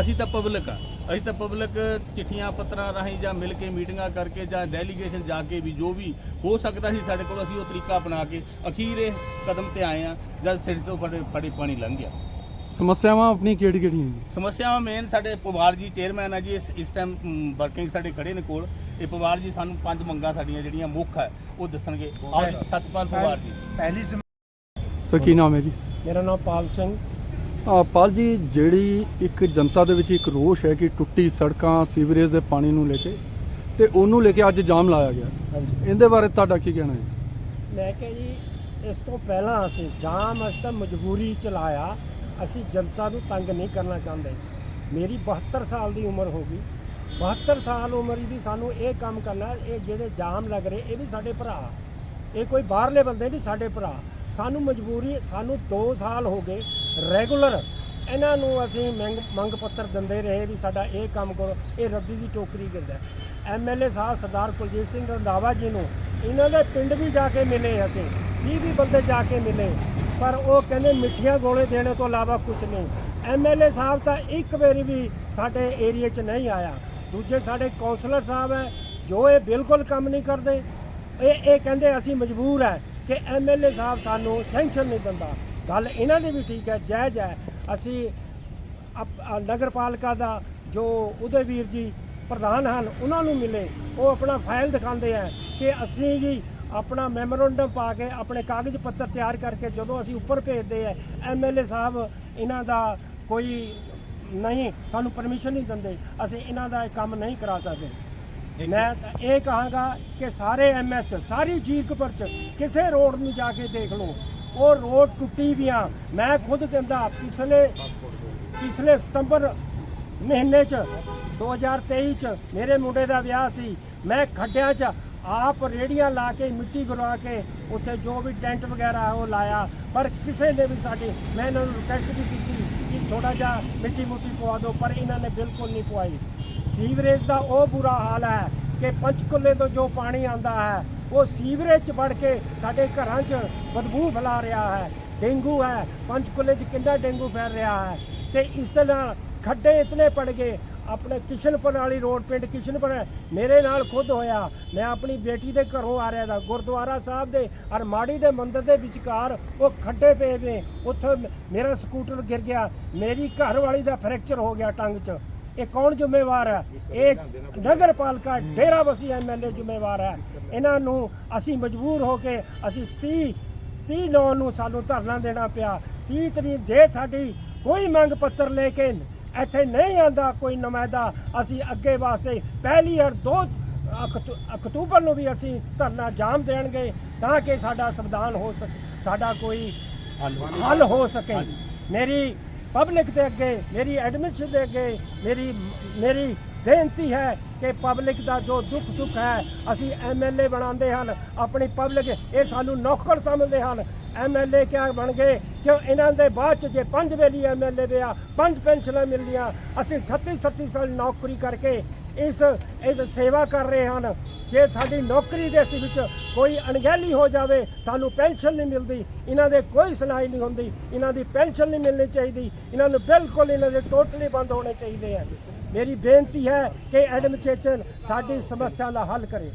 ਅਸੀਂ ਤਾਂ ਪਬਲਿਕ ਆ। ਅਸੀਂ ਤਾਂ ਪਬਲਿਕ ਚਿੱਠੀਆਂ ਪੱਤਰਾਂ ਰਾਹੀਂ ਜਾਂ ਮਿਲ ਕੇ ਮੀਟਿੰਗਾਂ ਕਰਕੇ ਜਾਂ ਡੈਲੀਗੇਸ਼ਨ ਜਾ ਕੇ ਵੀ ਜੋ ਵੀ ਹੋ ਸਕਦਾ ਸੀ ਸਾਡੇ ਕੋਲ ਅਸੀਂ ਉਹ ਤਰੀਕਾ ਅਪਣਾ ਕੇ ਅਖੀਰ ਇਸ ਕਦਮ ਤੇ ਆਏ ਆ ਜਦ ਸਿਰ ਤੋਂ ਫੜੇ ਫੜੇ ਪਾਣੀ ਲੰਘ ਗਿਆ। ਸਮੱਸਿਆਵਾਂ ਆਪਣੀ ਕਿਹੜੀ ਕਿਹੜੀਆਂ ਜੀ ਸਮੱਸਿਆਵਾਂ ਮੇਨ ਸਾਡੇ ਪਵਾਰ ਜੀ ਚੇਅਰਮੈਨ ਆ ਜੀ ਇਸ ਇਸ ਟਾਈਮ ਵਰਕਿੰਗ ਸਾਡੇ ਖੜੇ ਨੇ ਕੋਲ। ਇਹ ਪਵਾਰ ਜੀ ਸਾਨੂੰ ਪੰਜ ਮੰਗਾਂ ਸਾਡੀਆਂ ਜਿਹੜੀਆਂ ਮੁੱਖ ਹੈ ਉਹ ਦੱਸਣਗੇ। ਸਤਪਾਲ ਪਵਾਰ ਜੀ। ਪਹਿਲੀ ਸਰ ਕੀ ਨਾਮ ਹੈ ਜੀ? ਮੇਰਾ ਨਾਮ ਪਾਲ ਸਿੰਘ। ਪਾਲ ਜੀ ਜਿਹੜੀ ਇੱਕ ਜਨਤਾ ਦੇ ਵਿੱਚ ਇੱਕ ਰੋਸ਼ ਹੈ ਕਿ ਟੁੱਟੀ ਸੜਕਾਂ ਸੀਵਰੇਜ ਦੇ ਪਾਣੀ ਨੂੰ ਲੈ ਕੇ ਤੇ ਉਹਨੂੰ ਲੈ ਕੇ ਅੱਜ ਜਾਮ ਲਾਇਆ ਗਿਆ। ਇਹਦੇ ਬਾਰੇ ਤੁਹਾਡਾ ਕੀ ਕਹਿਣਾ ਹੈ? ਮੈਂ ਕਿਹਾ ਜੀ ਇਸ ਤੋਂ ਪਹਿਲਾਂ ਅਸੀਂ ਜਾਮ ਅਸੀਂ ਤਾਂ ਮਜਬੂਰੀ ਚਲਾਇਆ ਅਸੀਂ ਜਨਤਾ ਨੂੰ ਤੰਗ ਨਹੀਂ ਕਰਨਾ ਚਾਹੁੰਦੇ। ਮੇਰੀ 72 ਸਾਲ ਦੀ ਉਮਰ ਹੋ ਗਈ। 72 ਸਾਲ ਉਮਰ ਦੀ ਸਾਨੂੰ ਇਹ ਕੰਮ ਕਰਨਾ ਇਹ ਜਿਹੜੇ ਜਾਮ ਲੱਗ ਰਹੇ ਇਹ ਵੀ ਸਾਡੇ ਭਰਾ। ਇਹ ਕੋਈ ਬਾਹਰਲੇ ਬੰਦੇ ਨਹੀਂ ਸਾਡੇ ਭਰਾ। ਸਾਨੂੰ ਮਜਬੂਰੀ ਸਾਨੂੰ 2 ਸਾਲ ਹੋ ਗਏ। ਰੈਗੂਲਰ। ਇਹਨਾਂ ਨੂੰ ਅਸੀਂ ਮੰਗ ਮੰਗ ਪੱਤਰ ਦਿੰਦੇ ਰਹੇ ਵੀ ਸਾਡਾ ਇਹ ਕੰਮ ਕਰੋ, ਇਹ ਰੱਦੀ ਦੀ ਟੋਕਰੀ ਦਿੰਦਾ ਐਮਐਲਏ ਸਾਹਿਬ ਸਰਦਾਰ ਕੁਲਜੀਤ ਸਿੰਘ ਰੰਧਾਵਾ ਜੀ ਨੂੰ ਇਹਨਾਂ ਦੇ ਪਿੰਡ ਵੀ ਜਾ ਕੇ ਮਿਲੇ ਅਸੀਂ 20 ਵੀ ਬੰਦੇ ਜਾ ਕੇ ਮਿਲੇ। ਪਰ ਉਹ ਕਹਿੰਦੇ ਮਿੱਠੀਆਂ ਗੋਲੇ ਦੇਣੇ ਤੋਂ ਇਲਾਵਾ ਕੁਝ ਨਹੀਂ। ਐਮਐਲਏ ਸਾਹਿਬ ਤਾਂ ਇੱਕ ਵਾਰੀ ਵੀ ਸਾਡੇ ਏਰੀਆ 'ਚ ਨਹੀਂ ਆਇਆ। ਦੂਜੇ ਸਾਡੇ ਕਾਉਂਸਲਰ ਸਾਹਿਬ ਹੈ, ਜੋ ਇਹ ਬਿਲਕੁਲ ਕੰਮ ਨਹੀਂ ਕਰਦੇ। ਇਹ ਇਹ ਕਹਿੰਦੇ ਅਸੀਂ ਮਜਬੂਰ ਹੈ ਕਿ ਐਮਐਲਏ ਸਾਹਿਬ ਸਾਨੂੰ ਸੈਂਕਸ਼ਨ ਨਹੀਂ ਦਿੰਦਾ। ਗੱਲ ਇਹਨਾਂ ਦੀ ਵੀ ਠੀਕ ਹੈ ਜਾਇਜ਼ ਹੈ। ਅਸੀਂ ਅ, ਨਗਰਪਾਲਿਕਾ ਦਾ ਜੋ ਉਦयਵੀਰ ਜੀ ਪ੍ਰਧਾਨ ਹਨ ਉਹਨਾਂ ਨੂੰ ਮਿਲੇ। ਉਹ ਆਪਣਾ ਫਾਈਲ ਦਿਖਾਉਂਦੇ ਆ ਕਿ ਅਸੀਂ ਜੀ ਆਪਣਾ ਮੈਮੋਰੰਡਮ ਪਾ ਕੇ ਆਪਣੇ ਕਾਗਜ਼ ਪੱਤਰ ਤਿਆਰ ਕਰਕੇ ਜਦੋਂ ਅਸੀਂ ਉੱਪਰ ਭੇਜਦੇ ਆ ਐਮਐਲਏ ਸਾਹਿਬ ਇਹਨਾਂ ਦਾ ਕੋਈ ਨਹੀਂ ਸਾਨੂੰ ਪਰਮਿਸ਼ਨ ਨਹੀਂ ਦਿੰਦੇ। ਅਸੀਂ ਇਹਨਾਂ ਦਾ ਇਹ ਕੰਮ ਨਹੀਂ ਕਰਾ ਸਕਦੇ। ਮੈਂ ਤਾਂ ਇਹ ਕਹਾਂਗਾ ਕਿ ਸਾਰੇ ਐਮਐਚ ਸਾਰੀ ਜੀਰਕਪੁਰ ਚ ਕਿਸੇ ਰੋਡ ਨੂੰ ਜਾ ਕੇ ਦੇਖ ਲਓ। ਉਹ ਰੋਡ ਟੁੱਟੀ ਵੀਆਂ ਮੈਂ ਖੁਦ ਕਹਿੰਦਾ, ਪਿਛਲੇ ਪਿਛਲੇ ਸਤੰਬਰ ਮਹੀਨੇ ਚ 2023 ਚ ਮੇਰੇ ਮੁੰਡੇ ਦਾ ਵਿਆਹ ਸੀ। ਮੈਂ ਖੱਡਿਆਂ ਚ ਆਪ ਰੇੜੀਆਂ ਲਾ ਕੇ, ਮਿੱਟੀ ਗਰਵਾ ਕੇ ਉੱਥੇ ਜੋ ਵੀ ਟੈਂਟ ਵਗੈਰਾ ਹੈ ਉਹ ਲਾਇਆ। ਪਰ ਕਿਸੇ ਨੇ ਵੀ ਸਾਡੀ ਮੈਂ ਇਹਨਾਂ ਨੂੰ ਰਿਕਵੈਸਟ ਵੀ ਕੀਤੀ ਕਿ ਥੋੜਾ ਜਿਹਾ ਮਿੱਟੀ ਮੁੱਟੀ ਪਵਾ ਦਿਓ, ਪਰ ਇਹਨਾਂ ਨੇ ਬਿਲਕੁਲ ਨਹੀਂ ਪਵਾਈ। ਸੀਵਰੇਜ ਦਾ ਉਹ ਬੁਰਾ ਹਾਲ ਹੈ ਕਿ ਪੰਚਕੁਲੇ ਤੋਂ ਜੋ ਪਾਣੀ ਆਉਂਦਾ ਹੈ ਉਹ ਸੀਵਰੇਜ ਚ ਵੜ ਕੇ ਸਾਡੇ ਘਰਾਂ 'ਚ ਬਦਬੂ ਫੈਲਾ ਰਿਹਾ ਹੈ। ਡੇਂਗੂ ਹੈ ਪੰਚਕੁਲੇ 'ਚ ਕਿੰਨਾ ਡੇਂਗੂ ਫੈਲ ਰਿਹਾ ਹੈ। ਤੇ ਇਸ ਦੇ ਨਾਲ ਖੱਡੇ ਇਤਨੇ ਪੜ ਗਏ, ਆਪਣੇ ਕਿਸ਼ਨਪੁਰ ਵਾਲੀ ਰੋਡ ਪਿੰਡ ਕਿਸ਼ਨਪੁਰ ਮੇਰੇ ਨਾਲ ਖੁਦ ਹੋਇਆ। ਮੈਂ ਆਪਣੀ ਬੇਟੀ ਦੇ ਘਰੋਂ ਆ ਰਿਹਾ ਦਾ, ਗੁਰਦੁਆਰਾ ਸਾਹਿਬ ਦੇ ਔਰ ਮਾੜੀ ਦੇ ਮੰਦਰ ਦੇ ਵਿਚਕਾਰ ਉਹ ਖੱਡੇ ਪਏ ਨੇ। ਉੱਥੇ ਮੇਰਾ ਸਕੂਟਰ ਗਿਰ ਗਿਆ, ਮੇਰੀ ਘਰ ਵਾਲੀ ਦਾ ਫ੍ਰੈਕਚਰ ਹੋ ਗਿਆ ਟੰਗ 'ਚ। ਇਹ ਕੌਣ ਜ਼ਿੰਮੇਵਾਰ ਹੈ? ਇਹ ਨਗਰ ਪਾਲਿਕਾ ਡੇਰਾ ਬਸੀ ਐਮਐਲਏ ਜ਼ਿੰਮੇਵਾਰ ਹੈ। ਇਹਨਾਂ ਨੂੰ ਅਸੀਂ ਮਜਬੂਰ ਹੋ ਕੇ ਅਸੀਂ 30 30 ਨੌ ਨੂੰ ਸਾਨੂੰ ਧਰਨਾ ਦੇਣਾ ਪਿਆ। 30 ਤਰੀਕ ਜੇ ਸਾਡੀ ਕੋਈ ਮੰਗ ਪੱਤਰ ਲੈ ਕੇ ਇੱਥੇ ਨਹੀਂ ਆਂਦਾ ਕੋਈ ਨੁਮਾਇੰਦਾ। ਅਸੀਂ ਅੱਗੇ ਵਾਸਤੇ ਪਹਿਲੀ ਔਰ ਦੋ ਅਕਤੂ- ਅਕਤੂਬਰ ਨੂੰ ਵੀ ਅਸੀਂ ਧਰਨਾ ਜਾਮ ਦੇਣਗੇ ਤਾਂ ਕਿ ਸਾਡਾ ਸੰਵਿਧਾਨ ਹੋ ਸਕੇ ਸਾਡਾ ਕੋਈ ਹੱਲ ਹੋ ਸਕੇ। ਮੇਰੀ ਪਬਲਿਕ ਦੇ ਅੱਗੇ, ਮੇਰੀ ਐਡਮਿਨਿਸਟ੍ਰੇਸ਼ਨ ਦੇ ਅੱਗੇ, ਮੇਰੀ ਮੇਰੀ ਬੇਨਤੀ ਹੈ ਕਿ ਪਬਲਿਕ ਦਾ ਜੋ ਦੁੱਖ ਸੁੱਖ ਹੈ, ਅਸੀਂ ਐਮਐਲਏ ਬਣਾਉਂਦੇ ਹਨ, ਆਪਣੀ ਪਬਲਿਕ, ਇਹ ਸਾਨੂੰ ਨੌਕਰ ਸਮਝਦੇ ਹਨ। ਐਮਐਲਏ ਕਿਆ ਬਣ ਗਏ? ਕਿਉਂ ਇਹਨਾਂ ਦੇ ਬਾਅਦ ਚ ਜੇ ਪੰਜ ਵੇਲੀ ਐਮਐਲਏ ਦੇ ਆ, ਪੰਜ ਪੈਨਸ਼ਨਾਂ ਮਿਲਦੀਆਂ, ਅਸੀਂ 38 37 ਸਾਲ ਨੌਕਰੀ ਕਰਕੇ ਇਸ ਇਸ ਸੇਵਾ ਕਰ ਰਹੇ ਹਨ। ਜੇ ਸਾਡੀ ਨੌਕਰੀ ਦੇ ਅਸੀਂ ਵਿੱਚ ਕੋਈ ਅਣਗਹਿਲੀ ਹੋ ਜਾਵੇ, ਸਾਨੂੰ ਪੈਨਸ਼ਨ ਨਹੀਂ ਮਿਲਦੀ। ਇਹਨਾਂ ਦੇ ਕੋਈ ਸੁਣਾਈ ਨਹੀਂ ਹੁੰਦੀ। ਇਹਨਾਂ ਦੀ ਪੈਨਸ਼ਨ ਨਹੀਂ ਮਿਲਣੀ ਚਾਹੀਦੀ। ਇਹਨਾਂ ਨੂੰ ਬਿਲਕੁਲ ਇਹਨਾਂ ਦੇ ਟੋਟਲੀ ਬੰਦ ਹੋਣੇ ਚਾਹੀਦੇ ਆ। ਮੇਰੀ ਬੇਨਤੀ ਹੈ ਕਿ ਐਡਮਿਨਿਸਟ੍ਰੇਸ਼ਨ ਸਾਡੀ ਸਮੱਸਿਆ ਦਾ ਹੱਲ ਕਰੇ।